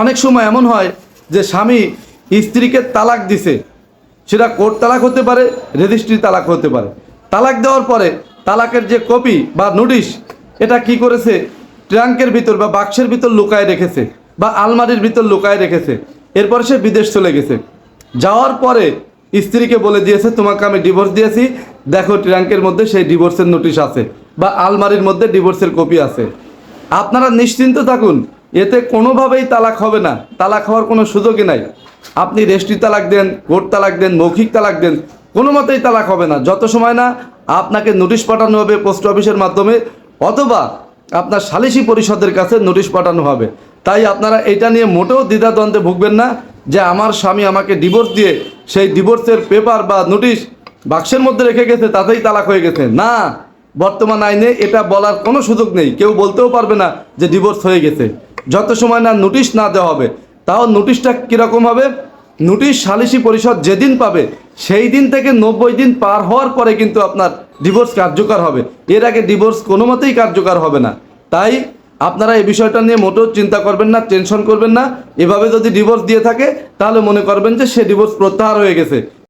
অনেক সময় এমন হয় যে স্বামী স্ত্রীকে তালাক দিছে। সেটা কোর্ট তালাক হতে পারে, রেজিস্ট্রি তালাক হতে পারে। তালাক দেওয়ার পরে তালাকের যে কপি বা নোটিশ, এটা কি করেছে? ট্রাঙ্কের ভিতর বা বাক্সের ভিতর লুকায় রেখেছে বা আলমারির ভিতর লুকায় রেখেছে। এরপরে সে বিদেশ চলে গেছে। যাওয়ার পরে স্ত্রীকে বলে দিয়েছে, তোমাকে আমি ডিভোর্স দিয়েছি। দেখো ট্রাঙ্কের মধ্যে সেই ডিভোর্সের নোটিশ আছে বা আলমারির মধ্যে ডিভোর্সের কপি আছে। আপনারা নিশ্চিন্ত থাকুন এতে কোনোভাবেই তালাক হবে না। তালাক হওয়ার কোনো সুযোগই নাই। আপনি রেস্ট্রি তালাক দেন, কোর্ট তালাক দেন, মৌখিক তালাক দেন, কোনো মতেই তালাক হবে না। যত সময় না আপনাকে নোটিশ পাঠানো হবে পোস্ট অফিসের মাধ্যমে, অথবা আপনার সালিসি পরিষদের কাছে নোটিশ পাঠানো হবে। তাই আপনারা এটা নিয়ে মোটেও দ্বিধাদ্বন্দ্বে ভুগবেন না যে আমার স্বামী আমাকে ডিভোর্স দিয়ে সেই ডিভোর্সের পেপার বা নোটিশ বাক্সের মধ্যে রেখে গেছে, তাতেই তালাক হয়ে গেছে। না, বর্তমান আইনে এটা বলার কোনো সুযোগ নেই। কেউ বলতেও পারবে না যে ডিভোর্স হয়ে গেছে। যত সময় না নোটিশ না দেওয়া হবে, তাও নোটিশটা কীরকম হবে? নোটিশ সালিসি পরিষদ যেদিন পাবে, সেই দিন থেকে নব্বই দিন পার হওয়ার পরে কিন্তু আপনার ডিভোর্স কার্যকর হবে। এর আগে ডিভোর্স কোনো মতেই কার্যকর হবে না। তাই আপনারা এই বিষয়টা নিয়ে মোটেও চিন্তা করবেন না, টেনশন করবেন না। এভাবে যদি ডিভোর্স দিয়ে থাকে, তাহলে মনে করবেন যে সে ডিভোর্স প্রত্যাহার হয়ে গেছে।